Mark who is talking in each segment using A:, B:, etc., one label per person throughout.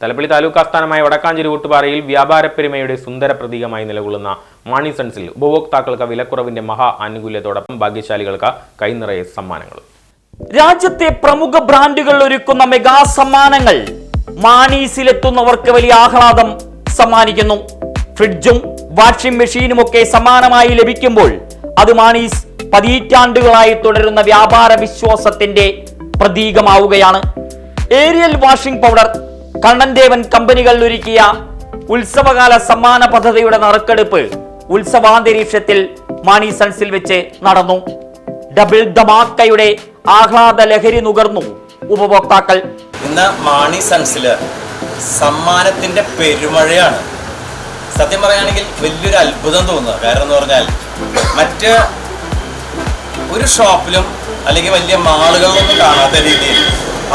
A: തലപ്പള്ളി താലൂക്ക് ആസ്ഥാനമായ വടക്കാഞ്ചേരി ഊട്ടുപാറയിൽ വ്യാപാരപ്പെരുമയുടെ സുന്ദര പ്രതീകമായി നിലകൊള്ളുന്ന മാണി സൺസിൽ ഉപഭോക്താക്കൾക്ക് വിലക്കുറവിന്റെ മഹാ ആനുകൂല്യത്തോടൊപ്പം ഭാഗ്യശാലികൾക്ക് കൈനിറയെ സമ്മാനങ്ങൾ
B: രാജ്യത്തെ പ്രമുഖ ബ്രാൻഡുകൾ ഒരുക്കുന്ന മെഗാ സമ്മാനങ്ങൾ മാണീസിലെത്തുന്നവർക്ക് വലിയ ആഹ്ലാദം സമ്മാനിക്കുന്നു. ഫ്രിഡ്ജും വാഷിംഗ് മെഷീനും ഒക്കെ സമ്മാനമായി ലഭിക്കുമ്പോൾ അത് മാണീസ് പതിറ്റാണ്ടുകളായി തുടരുന്ന വ്യാപാര വിശ്വാസത്തിന്റെ പ്രതീകമാവുകയാണ്. ഏരിയൽ വാഷിംഗ് പൗഡർ കണ്ണൻദേവൻ കമ്പനികൾ ഒരുക്കിയ ഉത്സവകാല സമ്മാന പദ്ധതിയുടെ നറുക്കെടുപ്പ് ഉത്സവാന്തരീക്ഷത്തിൽ മണി സൺസിൽ വെച്ച് നടന്നു. ഡബിൾ ധമാക്കയുടെ ആഹ്ലാദ ലഹരി നുകർന്നു ഉപഭോക്താക്കൾ.
C: ഇന്ന് മാണി സൺസിൽ സമ്മാനത്തിന്റെ പെരുമഴയാണ്. സത്യം പറയുകയാണെങ്കിൽ വലിയൊരു അത്ഭുതം തോന്നുക കാരണം എന്ന് പറഞ്ഞാൽ മറ്റ് ഒരു ഷോപ്പിലും അല്ലെങ്കിൽ വലിയ മാളുകളിലൊന്നും കാണാത്ത രീതിയിൽ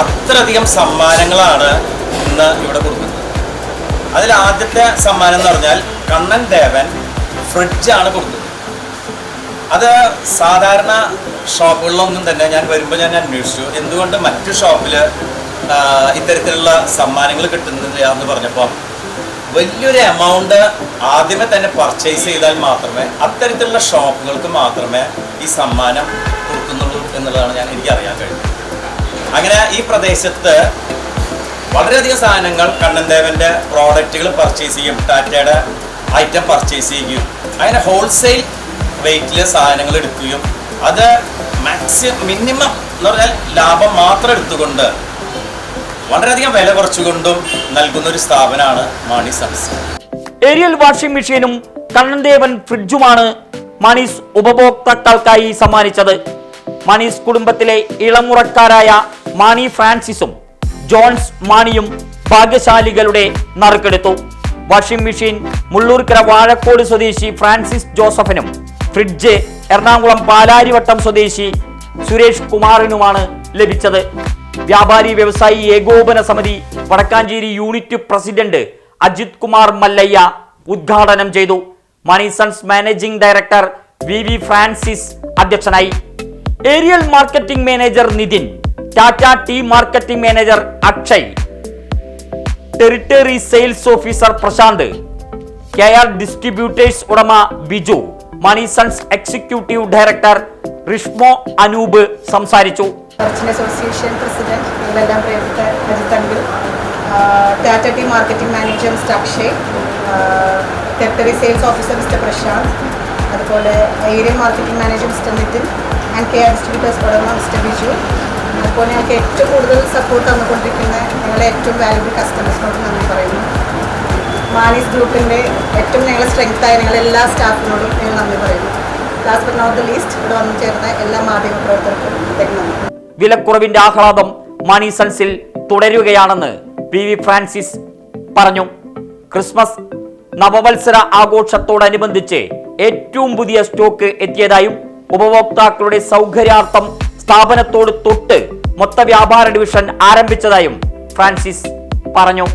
C: അത്രയധികം സമ്മാനങ്ങളാണ് ഇന്ന് ഇവിടെ കൊടുക്കുന്നത്. അതിൽ ആദ്യത്തെ സമ്മാനം എന്ന് പറഞ്ഞാൽ കണ്ണൻ ദേവൻ ഫ്രിഡ്ജാണ് കൊടുത്തത്. അത് സാധാരണ ഷോപ്പുകളിലൊന്നും തന്നെ ഞാൻ വരുമ്പോൾ ഞാൻ അന്വേഷിച്ചു. എന്തുകൊണ്ട് മറ്റു ഷോപ്പിൽ ഇത്തരത്തിലുള്ള സമ്മാനങ്ങൾ കിട്ടുന്നില്ല എന്ന് പറഞ്ഞപ്പോൾ വലിയൊരു എമൗണ്ട് ആദ്യമേ തന്നെ പർച്ചേസ് ചെയ്താൽ മാത്രമേ അത്തരത്തിലുള്ള ഷോപ്പുകൾക്ക് മാത്രമേ ഈ സമ്മാനം കൊടുക്കുന്നുള്ളൂ എന്നുള്ളതാണ് ഞാൻ എനിക്ക് അറിയാൻ കഴിഞ്ഞത്. അങ്ങനെ ഈ പ്രദേശത്ത് വളരെയധികം സാധനങ്ങൾ കണ്ണൻദേവന്റെ പ്രോഡക്റ്റുകൾ പർച്ചേസ് ചെയ്യും. ടാറ്റയുടെ ഐറ്റം പർച്ചേസ് ചെയ്യുകയും. അങ്ങനെ ഹോൾസെയിൽ റേറ്റിൽ സാധനങ്ങൾ എടുക്കുകയും. അത് മാക്സിമം മിനിമം എന്ന് പറഞ്ഞാൽ ലാഭം മാത്രം എടുത്തുകൊണ്ട് വളരെയധികം വില കുറച്ചുകൊണ്ടും നൽകുന്ന ഒരു സ്ഥാപനമാണ് മാണി സൺസ്.
B: ഏരിയൽ വാഷിംഗ് മെഷീനും കണ്ണൻദേവൻ ഫ്രിഡ്ജുമാണ് മണീസ് ഉപഭോക്താക്കൾക്കായി സമ്മാനിച്ചത്. മണീസ് കുടുംബത്തിലെ ഇളമുറക്കാരായ മാണി ഫ്രാൻസിസും ജോൺസ് മാണിയും ഭാഗ്യശാലികളുടെ നറുക്കെടുത്തു. വാഷിംഗ് മെഷീൻ മുള്ളൂർക്കര വാഴക്കോട് സ്വദേശി ഫ്രാൻസിസ് ജോസഫിനും ഫ്രിഡ്ജ് എറണാകുളം പാലാരിവട്ടം സ്വദേശി സുരേഷ് കുമാറിനുമാണ് ലഭിച്ചത്. വ്യാപാരി വ്യവസായി ഏകോപന സമിതി വടക്കാഞ്ചേരി യൂണിറ്റ് പ്രസിഡന്റ് അജിത് കുമാർ മല്ലയ്യ ഉദ്ഘാടനം ചെയ്തു. Mani sons managing director V V Francis അധ്യക്ഷനായി. Ariel marketing manager Nithin Tata tea marketing manager Akshay territory sales officer Prashanth K R distributors ഉടമ Biju Mani sons executive director Rishmo Anoop സംസാരിച്ചു
D: association president Tata tea marketing manager mister Akshay territory sales officer mister Prashanth അതുപോലെ area marketing manager mister Nithin and K R distributors ഉടമ mister Biju അതുപോലെ ഞങ്ങൾക്ക് ഏറ്റവും കൂടുതൽ support തന്നുകൊണ്ടിരിക്കുന്ന ഞങ്ങളെ ഏറ്റവും valuable കസ്റ്റമേഴ്സിനോട് നന്ദി പറയുന്നു. മാനീസ് ഗ്രൂപ്പിന്റെ ഏറ്റവും ഞങ്ങളെ സ്ട്രെങ്ത് ആയ ഞങ്ങളെ എല്ലാ സ്റ്റാഫിനോടും ഞങ്ങൾ നന്ദി പറയുന്നു. Last but not the least ഇവിടെ വന്നു ചേർന്ന എല്ലാ മാധ്യമ പ്രവർത്തകർക്കും
B: വിലക്കുറവിന്റെ ആഹ്ലാദം മണി സൺസിൽ തുടരുകയാണെന്ന് പി വി ഫ്രാൻസിസ് പറഞ്ഞു. ക്രിസ്മസ് നവവത്സര ആഘോഷത്തോടനുബന്ധിച്ച് ഏറ്റവും പുതിയ സ്റ്റോക്ക് എത്തിയതായും ഉപഭോക്താക്കളുടെ സൗകര്യാർത്ഥം സ്ഥാപനത്തോട് തൊട്ട് മൊത്ത വ്യാപാര ഡിവിഷൻ ആരംഭിച്ചതായും ഫ്രാൻസിസ് പറഞ്ഞു.